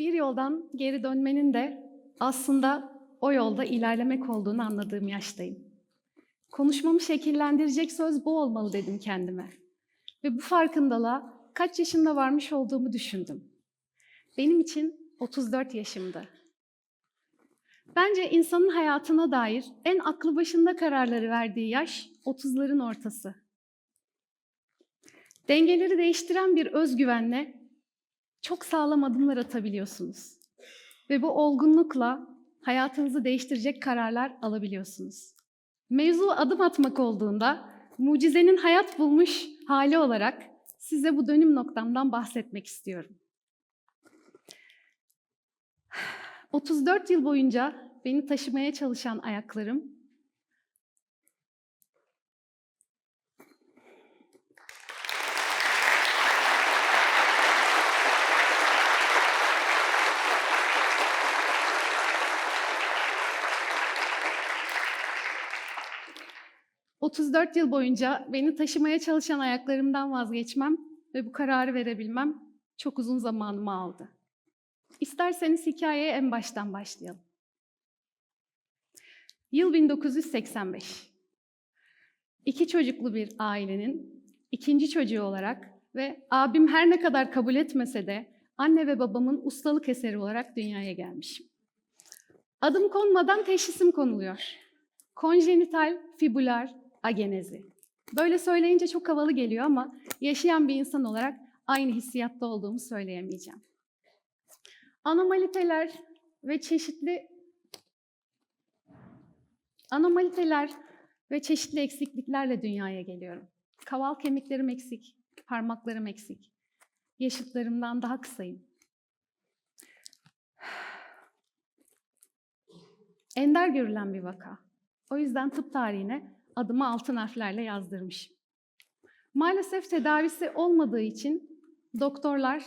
Bir yoldan geri dönmenin de aslında o yolda ilerlemek olduğunu anladığım yaştayım. Konuşmamı şekillendirecek söz bu olmalı dedim kendime. Ve bu farkındalığa kaç yaşında varmış olduğumu düşündüm. Benim için 34 yaşımdı. Bence insanın hayatına dair en aklı başında kararları verdiği yaş 30'ların ortası. Dengeleri değiştiren bir özgüvenle çok sağlam adımlar atabiliyorsunuz. Ve bu olgunlukla hayatınızı değiştirecek kararlar alabiliyorsunuz. Mevzu adım atmak olduğunda mucizenin hayat bulmuş hali olarak size bu dönüm noktamdan bahsetmek istiyorum. 34 yıl boyunca beni taşımaya çalışan ayaklarım ...34 yıl boyunca beni taşımaya çalışan ayaklarımdan vazgeçmem ve bu kararı verebilmem çok uzun zamanımı aldı. İsterseniz hikayeye en baştan başlayalım. Yıl 1985. İki çocuklu bir ailenin ikinci çocuğu olarak ve abim her ne kadar kabul etmese de anne ve babamın ustalık eseri olarak dünyaya gelmişim. Adım konmadan teşhisim konuluyor. Konjenital fibular agenezi. Böyle söyleyince çok havalı geliyor ama yaşayan bir insan olarak aynı hissiyatta olduğumu söyleyemeyeceğim. Anomaliteler ve çeşitli anomaliteler ve çeşitli eksikliklerle dünyaya geliyorum. Kaval kemiklerim eksik, parmaklarım eksik. Yaşıtlarımdan daha kısayım. Ender görülen bir vaka. O yüzden tıp tarihine adımı altın harflerle yazdırmışım. Maalesef tedavisi olmadığı için doktorlar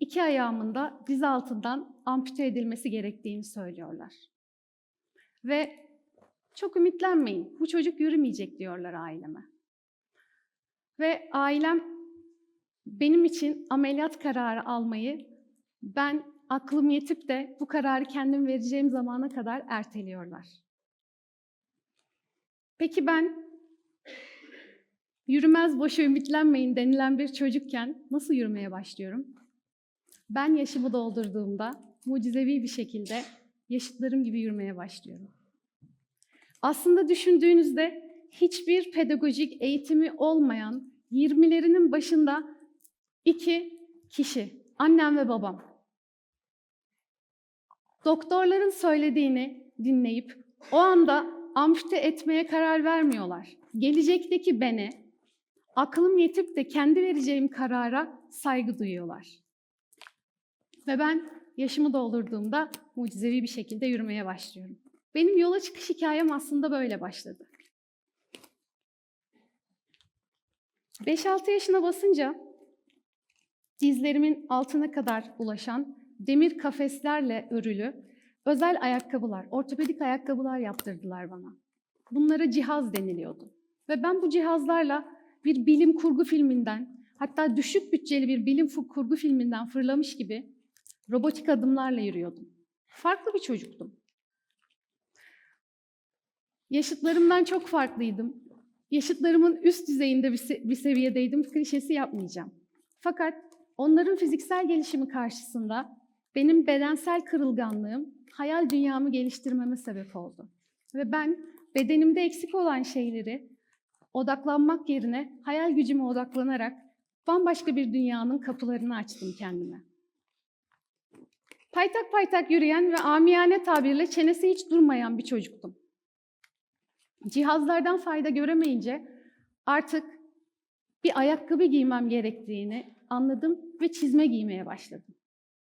iki ayağımın da diz altından ampute edilmesi gerektiğini söylüyorlar. Ve çok ümitlenmeyin, bu çocuk yürümeyecek diyorlar aileme. Ve ailem benim için ameliyat kararı almayı ben aklım yetip de bu kararı kendim vereceğim zamana kadar erteliyorlar. Peki ben yürümez boşa ümitlenmeyin denilen bir çocukken nasıl yürümeye başlıyorum? Ben yaşımı doldurduğumda mucizevi bir şekilde yaşıtlarım gibi yürümeye başlıyorum. Aslında düşündüğünüzde hiçbir pedagojik eğitimi olmayan 20'lerinin başında iki kişi, annem ve babam. Doktorların söylediğini dinleyip o anda ampute etmeye karar vermiyorlar. Gelecekteki bene, aklım yetip de kendi vereceğim karara saygı duyuyorlar. Ve ben yaşımı doldurduğumda mucizevi bir şekilde yürümeye başlıyorum. Benim yola çıkış hikayem aslında böyle başladı. 5-6 yaşına basınca dizlerimin altına kadar ulaşan demir kafeslerle örülü özel ayakkabılar, ortopedik ayakkabılar yaptırdılar bana. Bunlara cihaz deniliyordu. Ve ben bu cihazlarla bir bilim kurgu filminden, hatta düşük bütçeli bir bilim kurgu filminden fırlamış gibi robotik adımlarla yürüyordum. Farklı bir çocuktum. Yaşıtlarımdan çok farklıydım. Yaşıtlarımın üst düzeyinde bir, se- bir seviyedeydim, klişesi yapmayacağım. Fakat onların fiziksel gelişimi karşısında benim bedensel kırılganlığım hayal dünyamı geliştirmeme sebep oldu. Ve ben bedenimde eksik olan şeyleri odaklanmak yerine hayal gücüme odaklanarak bambaşka bir dünyanın kapılarını açtım kendime. Paytak paytak yürüyen ve amiyane tabirle çenesi hiç durmayan bir çocuktum. Cihazlardan fayda göremeyince artık bir ayakkabı giymem gerektiğini anladım ve çizme giymeye başladım.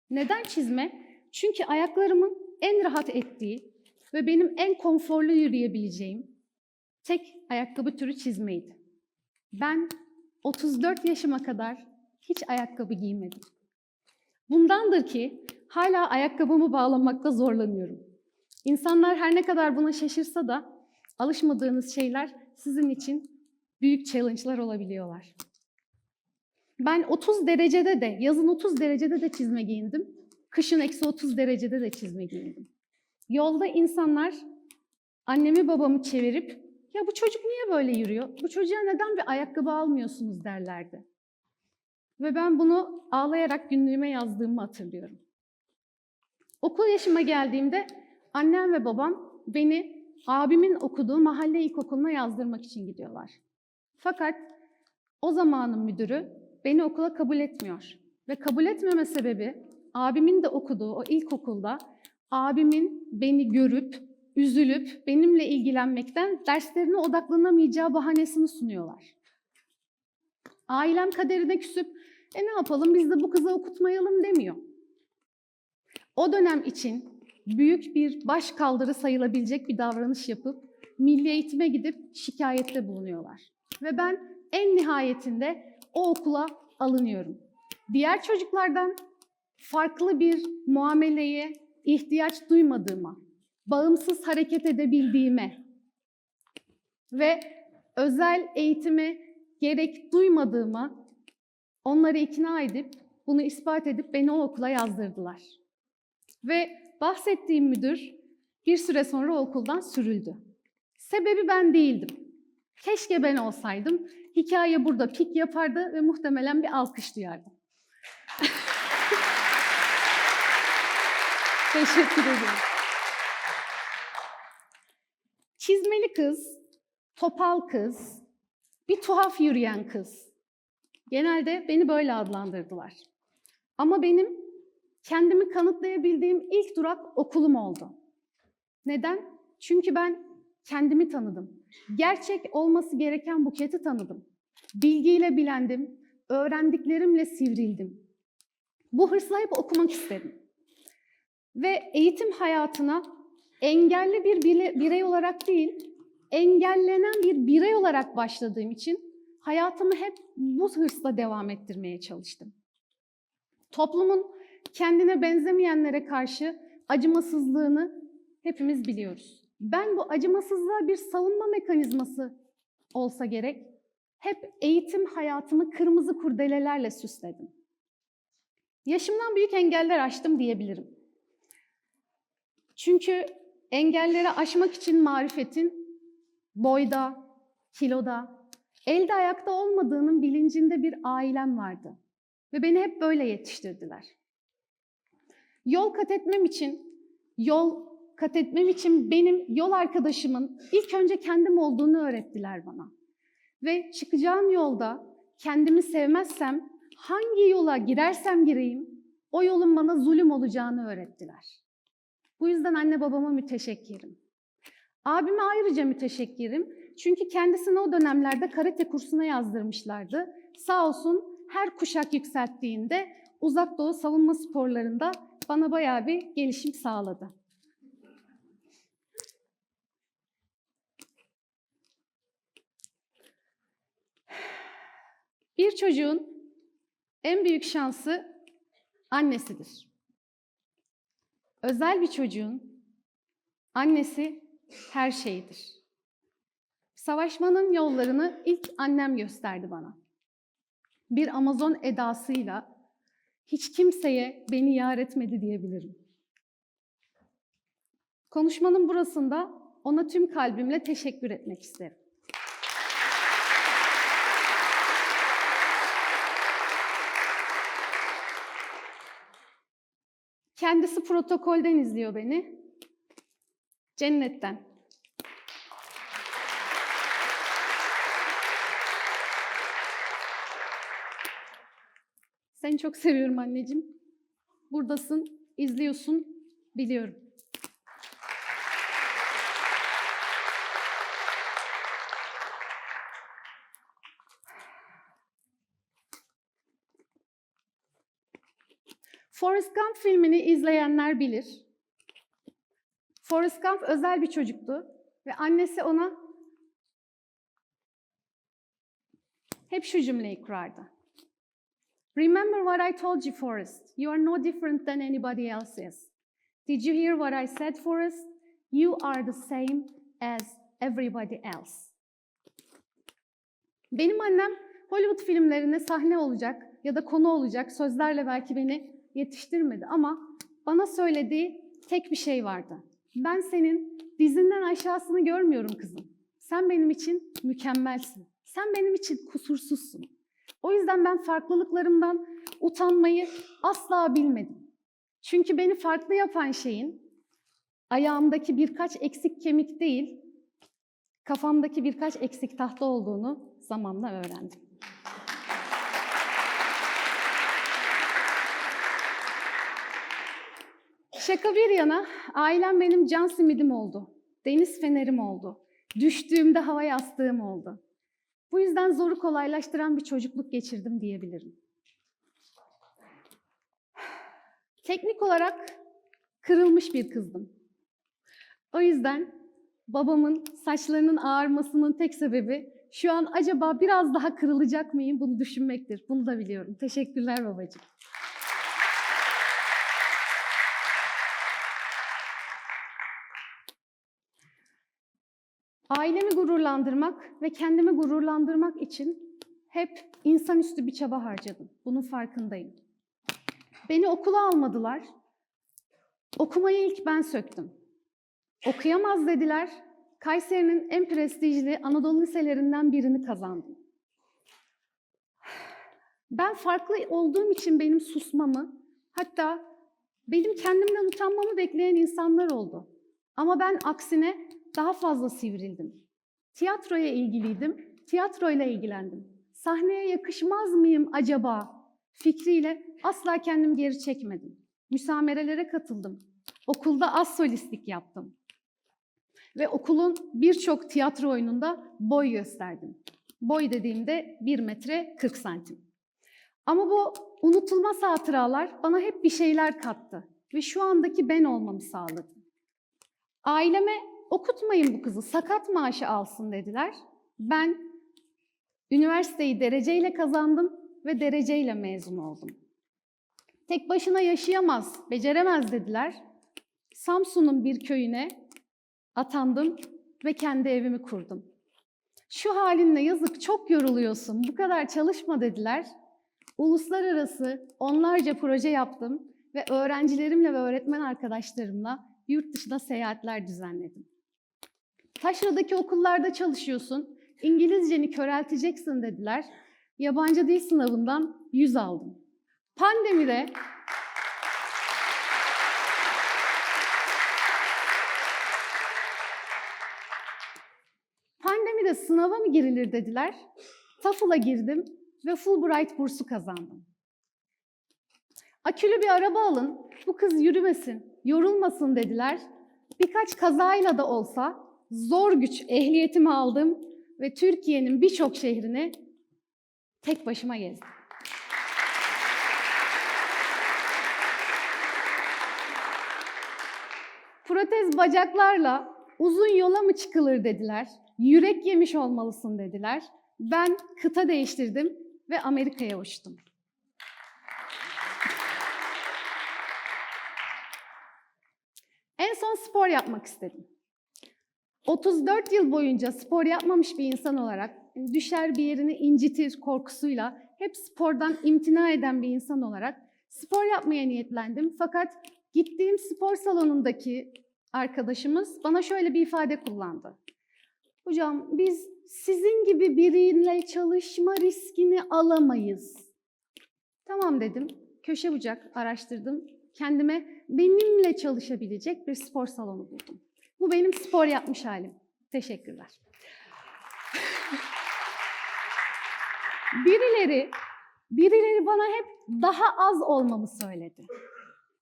Neden çizme? Çünkü ayaklarımın en rahat ettiği ve benim en konforlu yürüyebileceğim tek ayakkabı türü çizmeydi. Ben 34 yaşıma kadar hiç ayakkabı giymedim. Bundandır ki hala ayakkabımı bağlamakta zorlanıyorum. İnsanlar her ne kadar buna şaşırsa da alışmadığınız şeyler sizin için büyük challenge'lar olabiliyorlar. Ben 30 derecede de, yazın 30 derecede de çizme giyindim. Kışın eksi 30 derecede de çizme giyindim. Yolda insanlar annemi babamı çevirip ya bu çocuk niye böyle yürüyor? Bu çocuğa neden bir ayakkabı almıyorsunuz derlerdi. Ve ben bunu ağlayarak günlüğüme yazdığımı hatırlıyorum. Okul yaşıma geldiğimde annem ve babam beni abimin okuduğu mahalle ilkokuluna yazdırmak için gidiyorlar. Fakat o zamanın müdürü beni okula kabul etmiyor. Ve kabul etmeme sebebi abimin de okuduğu o ilkokulda abimin beni görüp, üzülüp benimle ilgilenmekten derslerine odaklanamayacağı bahanesini sunuyorlar. Ailem kaderine küsüp e ne yapalım biz de bu kızı okutmayalım demiyor. O dönem için büyük bir baş kaldırı sayılabilecek bir davranış yapıp milli eğitime gidip şikayette bulunuyorlar. Ve ben en nihayetinde o okula alınıyorum. Diğer çocuklardan farklı bir muameleye ihtiyaç duymadığıma, bağımsız hareket edebildiğime ve özel eğitime gerek duymadığıma onları ikna edip, bunu ispat edip beni o okula yazdırdılar. Ve bahsettiğim müdür bir süre sonra okuldan sürüldü. Sebebi ben değildim. Keşke ben olsaydım. Hikaye burada pik yapardı ve muhtemelen bir alkış duyardım. Teşekkür ederim. Çizmeli kız, topal kız, bir tuhaf yürüyen kız. Genelde beni böyle adlandırdılar. Ama benim kendimi kanıtlayabildiğim ilk durak okulum oldu. Neden? Çünkü ben kendimi tanıdım. Gerçek olması gereken buketi tanıdım. Bilgiyle bilendim, öğrendiklerimle sivrildim. Bu hırsla hep okumak istedim. Ve eğitim hayatına engelli bir birey olarak değil, engellenen bir birey olarak başladığım için hayatımı hep bu hırsla devam ettirmeye çalıştım. Toplumun kendine benzemeyenlere karşı acımasızlığını hepimiz biliyoruz. Ben bu acımasızlığa bir savunma mekanizması olsa gerek, hep eğitim hayatımı kırmızı kurdelelerle süsledim. Yaşımdan büyük engeller aştım diyebilirim. Çünkü engelleri aşmak için marifetin boyda, kiloda, elde ayakta olmadığının bilincinde bir ailem vardı. Ve beni hep böyle yetiştirdiler. Yol kat etmem için, yol kat etmem için benim yol arkadaşımın ilk önce kendim olduğunu öğrettiler bana. Ve çıkacağım yolda kendimi sevmezsem hangi yola girersem gireyim o yolun bana zulüm olacağını öğrettiler. Bu yüzden anne babama müteşekkirim. Abime ayrıca müteşekkirim. Çünkü kendisini o dönemlerde karate kursuna yazdırmışlardı. Sağ olsun her kuşak yükselttiğinde uzak doğu savunma sporlarında bana bayağı bir gelişim sağladı. Bir çocuğun en büyük şansı annesidir. Özel bir çocuğun annesi her şeyidir. Savaşmanın yollarını ilk annem gösterdi bana. Bir Amazon edasıyla hiç kimseye beni yar etmedi diyebilirim. Konuşmanın burasında ona tüm kalbimle teşekkür etmek isterim. Kendisi protokolden izliyor beni. Cennetten. Seni çok seviyorum anneciğim. Buradasın, izliyorsun, biliyorum. Forrest Gump filmini izleyenler bilir. Forrest Gump özel bir çocuktu ve annesi ona hep şu cümleyi kurardı. Remember what I told you, Forrest. You are no different than anybody else is. Did you hear what I said, Forrest? You are the same as everybody else. Benim annem Hollywood filmlerine sahne olacak ya da konu olacak sözlerle belki beni yetiştirmedi ama bana söylediği tek bir şey vardı. Ben senin dizinden aşağısını görmüyorum kızım. Sen benim için mükemmelsin. Sen benim için kusursuzsun. O yüzden ben farklılıklarımdan utanmayı asla bilmedim. Çünkü beni farklı yapan şeyin ayağımdaki birkaç eksik kemik değil, kafamdaki birkaç eksik tahta olduğunu zamanla öğrendim. Şaka bir yana, ailem benim can simidim oldu. Deniz fenerim oldu. Düştüğümde hava yastığım oldu. Bu yüzden zoru kolaylaştıran bir çocukluk geçirdim diyebilirim. Teknik olarak kırılmış bir kızdım. O yüzden babamın saçlarının ağarmasının tek sebebi şu an acaba biraz daha kırılacak mıyım bunu düşünmektir. Bunu da biliyorum. Teşekkürler babacığım. Ailemi gururlandırmak ve kendimi gururlandırmak için hep insanüstü bir çaba harcadım. Bunun farkındayım. Beni okula almadılar. Okumayı ilk ben söktüm. Okuyamaz dediler. Kayseri'nin en prestijli Anadolu liselerinden birini kazandım. Ben farklı olduğum için benim susmamı, hatta benim kendimden utanmamı bekleyen insanlar oldu. Ama ben aksine daha fazla sivrildim. Tiyatroya ilgiliydim, tiyatroyla ilgilendim. Sahneye yakışmaz mıyım acaba fikriyle asla kendimi geri çekmedim. Müsamerelere katıldım. Okulda az solistlik yaptım. Ve okulun birçok tiyatro oyununda boy gösterdim. Boy dediğimde 1 metre 40 santim. Ama bu unutulmaz hatıralar bana hep bir şeyler kattı. Ve şu andaki ben olmamı sağladı. Aileme okutmayın bu kızı, sakat maaşı alsın dediler. Ben üniversiteyi dereceyle kazandım ve dereceyle mezun oldum. Tek başına yaşayamaz, beceremez dediler. Samsun'un bir köyüne atandım ve kendi evimi kurdum. Şu halinle yazık çok yoruluyorsun, bu kadar çalışma dediler. Uluslararası onlarca proje yaptım ve öğrencilerimle ve öğretmen arkadaşlarımla yurt dışına seyahatler düzenledim. Taşra'daki okullarda çalışıyorsun, İngilizceni körelteceksin dediler. Yabancı dil sınavından 100 aldım. Pandemide Pandemide sınava mı girilir dediler. TOEFL'a girdim ve Fulbright bursu kazandım. Akülü bir araba alın, bu kız yürümesin, yorulmasın dediler. Birkaç kazayla da olsa zor güç ehliyetimi aldım ve Türkiye'nin birçok şehrini tek başıma gezdim. Protez bacaklarla uzun yola mı çıkılır dediler. Yürek yemiş olmalısın dediler. Ben kıta değiştirdim ve Amerika'ya uçtum. En son spor yapmak istedim. 34 yıl boyunca spor yapmamış bir insan olarak düşer bir yerini incitir korkusuyla hep spordan imtina eden bir insan olarak spor yapmaya niyetlendim. Fakat gittiğim spor salonundaki arkadaşımız bana şöyle bir ifade kullandı. Hocam biz sizin gibi biriyle çalışma riskini alamayız. Tamam dedim. Köşe bucak araştırdım. Kendime benimle çalışabilecek bir spor salonu buldum. Bu benim spor yapmış halim. Teşekkürler. birileri, birileri bana hep daha az olmamı söyledi.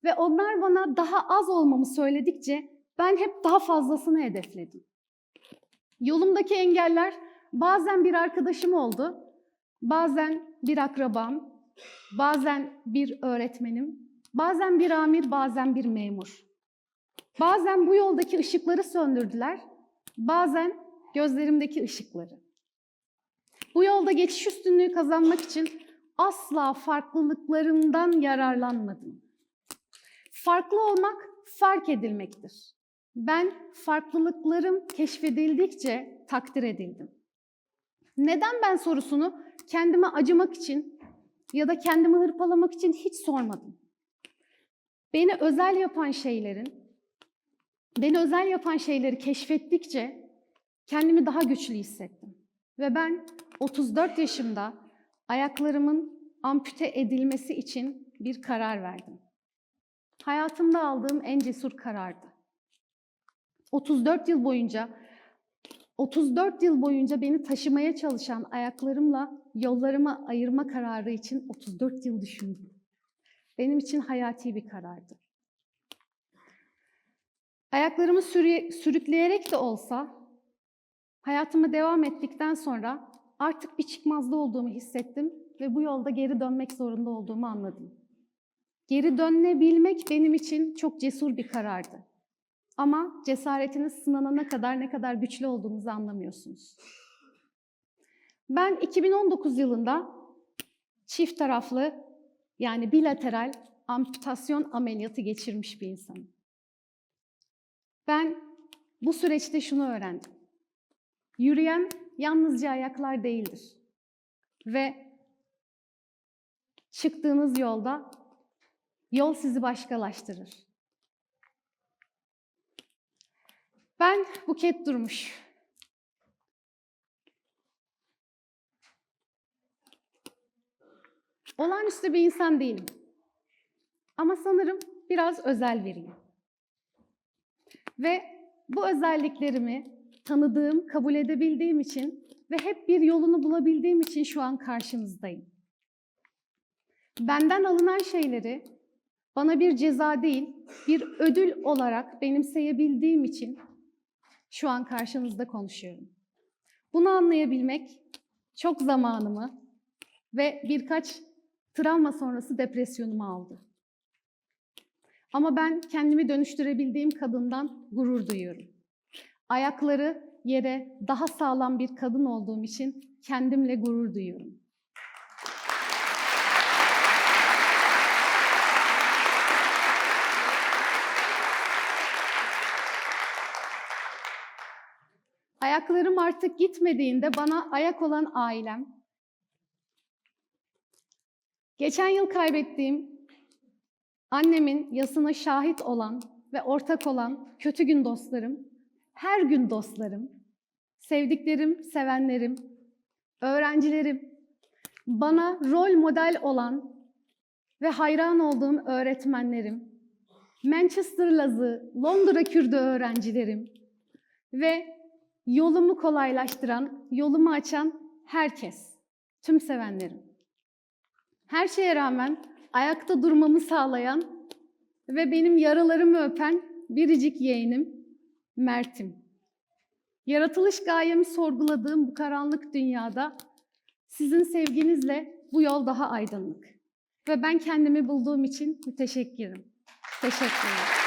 Ve onlar bana daha az olmamı söyledikçe ben hep daha fazlasını hedefledim. Yolumdaki engeller bazen bir arkadaşım oldu, bazen bir akrabam, bazen bir öğretmenim, bazen bir amir, bazen bir memur. Bazen bu yoldaki ışıkları söndürdüler, bazen gözlerimdeki ışıkları. Bu yolda geçiş üstünlüğü kazanmak için asla farklılıklarımdan yararlanmadım. Farklı olmak fark edilmektir. Ben farklılıklarım keşfedildikçe takdir edildim. Neden ben sorusunu kendime acımak için ya da kendimi hırpalamak için hiç sormadım. Beni özel yapan şeylerin, beni özel yapan şeyleri keşfettikçe kendimi daha güçlü hissettim. Ve ben 34 yaşımda ayaklarımın ampute edilmesi için bir karar verdim. Hayatımda aldığım en cesur karardı. 34 yıl boyunca 34 yıl boyunca beni taşımaya çalışan ayaklarımla yollarımı ayırma kararı için 34 yıl düşündüm. Benim için hayati bir karardı. Ayaklarımı sürü- sürükleyerek de olsa hayatıma devam ettikten sonra artık bir çıkmazda olduğumu hissettim ve bu yolda geri dönmek zorunda olduğumu anladım. Geri dönebilmek benim için çok cesur bir karardı. Ama cesaretiniz sınanana kadar ne kadar güçlü olduğunuzu anlamıyorsunuz. Ben 2019 yılında çift taraflı yani bilateral amputasyon ameliyatı geçirmiş bir insanım. Ben bu süreçte şunu öğrendim. Yürüyen yalnızca ayaklar değildir. Ve çıktığınız yolda yol sizi başkalaştırır. Ben Buket Durmuş. Olağanüstü bir insan değilim. Ama sanırım biraz özel biriyim. Ve bu özelliklerimi tanıdığım, kabul edebildiğim için ve hep bir yolunu bulabildiğim için şu an karşınızdayım. Benden alınan şeyleri bana bir ceza değil, bir ödül olarak benimseyebildiğim için şu an karşınızda konuşuyorum. Bunu anlayabilmek çok zamanımı ve birkaç travma sonrası depresyonumu aldı. Ama ben kendimi dönüştürebildiğim kadından gurur duyuyorum. Ayakları yere daha sağlam bir kadın olduğum için kendimle gurur duyuyorum. Ayaklarım artık gitmediğinde bana ayak olan ailem, geçen yıl kaybettiğim annemin yasına şahit olan ve ortak olan kötü gün dostlarım, her gün dostlarım, sevdiklerim, sevenlerim, öğrencilerim, bana rol model olan ve hayran olduğum öğretmenlerim, Manchester Lazı, Londra Kürdü öğrencilerim ve yolumu kolaylaştıran, yolumu açan herkes, tüm sevenlerim. Her şeye rağmen ayakta durmamı sağlayan ve benim yaralarımı öpen biricik yeğenim Mert'im. Yaratılış gayemi sorguladığım bu karanlık dünyada sizin sevginizle bu yol daha aydınlık. Ve ben kendimi bulduğum için müteşekkirim. Teşekkürler.